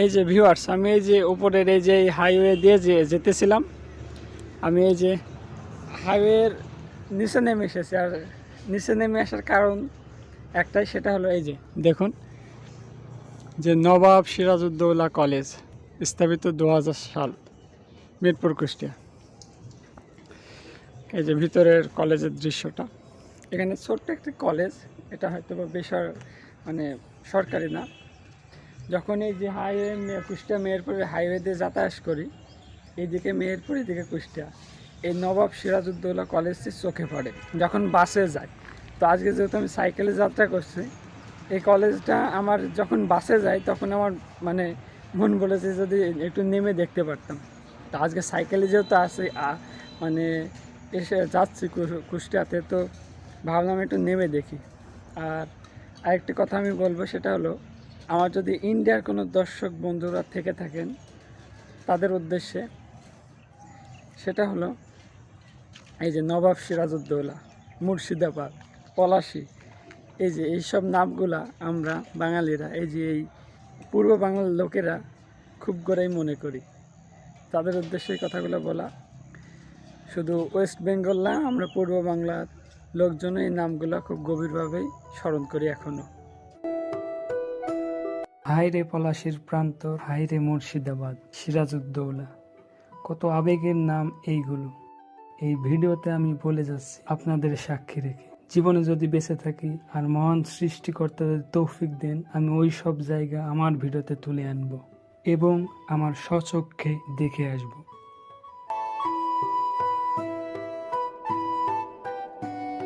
এই যে ভিউয়ার্স আমি এই যে উপরের এই যে হাইওয়ে দিয়ে যে যেতেছিলাম, আমি এই যে হাইওয়ের নিচে নেমে এসেছি। আর নিচে নেমে আসার কারণ একটাই, সেটা হলো এই যে, দেখুন, যে নবাব সিরাজউদ্দৌলা কলেজ, স্থাপিত দু হাজার সাল, মিরপুর, কুষ্টিয়া। এই যে ভিতরের কলেজের দৃশ্যটা। এখানে ছোট্ট একটি কলেজ, এটা হয়তো বা বেসর মানে সরকারি না। যখন এই যে হাইওয়ে কুষ্টিয়া মেহেরপুরের হাইওয়ে দিয়ে যাতায়াত করি এইদিকে মেহেরপুর, এদিকে কুষ্টিয়া, এই নবাব সিরাজউদ্দৌলা কলেজটি চোখে পড়ে, যখন বাসে যাই তো আজকে যেহেতু আমি সাইকেলে যাত্রা করছি, এই কলেজটা আমার যখন বাসে যাই তখন আমার মানে মন বলেছে যদি একটু নেমে দেখতে পারতাম। তো আজকে সাইকেলে যেহেতু আসি মানে এসে যাচ্ছি কুষ্টিয়াতে, তো ভাবলাম একটু নেমে দেখি। আর আরেকটি কথা আমি বলব, সেটা হলো আমার যদি ইন্ডিয়ার কোনো দর্শক বন্ধুরা থেকে থাকেন, তাদের উদ্দেশ্যে সেটা হলো এই যে নবাব সিরাজউদ্দৌলা, মুর্শিদাবাদ, পলাশি, এই যে এইসব নামগুলা আমরা বাঙালিরা, এই যে এই পূর্ব বাংলার লোকেরা খুব করেই মনে করি। তাদের উদ্দেশ্যে কথাগুলো বলা, শুধু ওয়েস্ট বেঙ্গল না, আমরা পূর্ব বাংলার লোকজন এই নামগুলো খুব গভীরভাবেই স্মরণ করি এখনও। হাই রে পলাশির প্রান্ত হায়রে মুর্শিদাবাদ, সিরাজউদ্দৌলা। কত আবেগের নাম এইগুলো। এই ভিডিওতে আমি বলে যাচ্ছি আপনাদের সাক্ষী রেখে। জীবনে যদি বেঁচে থাকি আর মহান সৃষ্টিকর্তা যদি তৌফিক দেন, আমি ওই সব জায়গা আমার ভিডিওতে তুলে আনব এবং আমার স্বচক্ষে দেখে আসব।